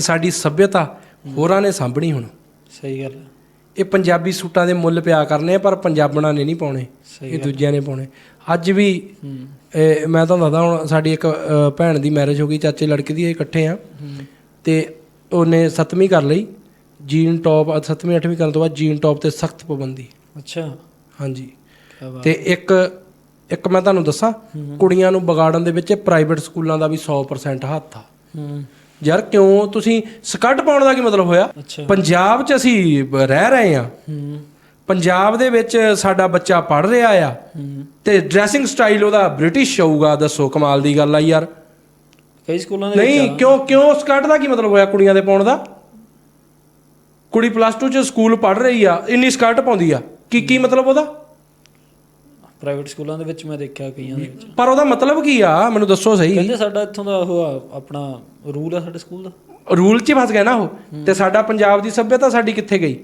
ਸਾਡੀ ਸਭਿਅਤਾ ਹੋਰਾਂ ਨੇ ਸਾਂਭਣੀ ਹੁਣ। ਸਹੀ ਗੱਲ ਹੈ। ਇਹ ਪੰਜਾਬੀ ਸੂਟਾਂ ਦੇ ਮੁੱਲ ਪਿਆ ਕਰਨੇ ਆ ਪਰ ਪੰਜਾਬਣਾਂ ਨੇ ਨਹੀਂ ਪਾਉਣੇ ਇਹ ਦੂਜਿਆਂ ਨੇ ਪਾਉਣੇ। ਅੱਜ ਵੀ ਮੈਂ ਤੁਹਾਨੂੰ ਦੱਸਦਾ ਹੁਣ ਸਾਡੀ ਇੱਕ ਭੈਣ ਦੀ ਮੈਰਿਜ ਹੋ ਗਈ ਚਾਚੇ ਲੜਕੇ ਦੀ ਇਹ ਇਕੱਠੇ ਆ। ਤੇ ਉਹਨੇ ਸੱਤਵੀਂ ਕਰ ਲਈ ਜੀਨ ਟੌਪ ਸੱਤਵੀਂ ਅੱਠਵੀਂ ਕਰਨ ਤੋਂ ਬਾਅਦ ਜੀਨ ਟੌਪ ਤੇ ਸਖਤ ਪਾਬੰਦੀ। ਅੱਛਾ। ਹਾਂਜੀ। ਤੇ ਇੱਕ ਇੱਕ ਮੈਂ ਤੁਹਾਨੂੰ ਦੱਸਾਂ ਕੁੜੀਆਂ ਨੂੰ ਵਿਗਾੜਨ ਦੇ ਵਿੱਚ ਪ੍ਰਾਈਵੇਟ ਸਕੂਲਾਂ ਦਾ ਵੀ 100% ਹੱਥ ਆ। ਹੂੰ। ਯਾਰ ਕਿਉਂ? ਤੁਸੀਂ ਸਕਰਟ ਪਾਉਣ ਦਾ ਕੀ ਮਤਲਬ ਹੋਇਆ? ਪੰਜਾਬ 'ਚ ਅਸੀਂ ਰਹਿ ਰਹੇ ਆ ਹੂੰ। ਪੰਜਾਬ ਦੇ ਵਿੱਚ ਸਾਡਾ ਬੱਚਾ ਪੜ ਰਿਹਾ ਆ। ਤੇ ਡਰੈਸਿੰਗ ਸਟਾਈਲ ਉਹਦਾ ਬ੍ਰਿਟਿਸ਼ ਹੋਊਗਾ ਦੱਸੋ ਕਮਾਲ ਦੀ ਗੱਲ ਆ ਯਾਰ। ਕਈ ਸਕੂਲਾਂ ਦੇ ਨਹੀਂ ਕਿਉਂ ਕਿਉਂ ਸਕਰਟ ਦਾ ਕੀ ਮਤਲਬ ਹੋਇਆ ਕੁੜੀਆਂ ਦੇ ਪਾਉਣ ਦਾ? ਕੁੜੀ ਪਲੱਸ 2 ਚ ਸਕੂਲ ਪੜ ਰਹੀ ਆ ਇੰਨੀ ਸਕਰਟ ਪਾਉਂਦੀ ਆ। ਕੀ ਕੀ ਮਤਲਬ ਉਹਦਾ? ਪ੍ਰਾਈਵੇਟ ਸਕੂਲਾਂ ਦੇ ਵਿੱਚ ਮੈਂ ਦੇਖਿਆ ਕਈਆਂ ਦੇ ਵਿੱਚ। ਪਰ ਉਹਦਾ ਮਤਲਬ ਕੀ ਆ? ਮੈਨੂੰ ਦੱਸੋ ਸਹੀ। ਕਹਿੰਦੇ ਸਾਡਾ ਇੱਥੋਂ ਦਾ ਉਹ ਆ, ਆਪਣਾ ਰੂਲ ਆ ਸਾਡੇ ਸਕੂਲ ਦਾ। ਰੂਲ 'ਚ ਹੀ ਫਸ ਗਿਆ ਨਾ ਉਹ। ਤੇ ਸਾਡਾ ਪੰਜਾਬ ਦੀ ਸੱਭਿਅਤਾ ਸਾਡੀ ਕਿੱਥੇ ਗਈ?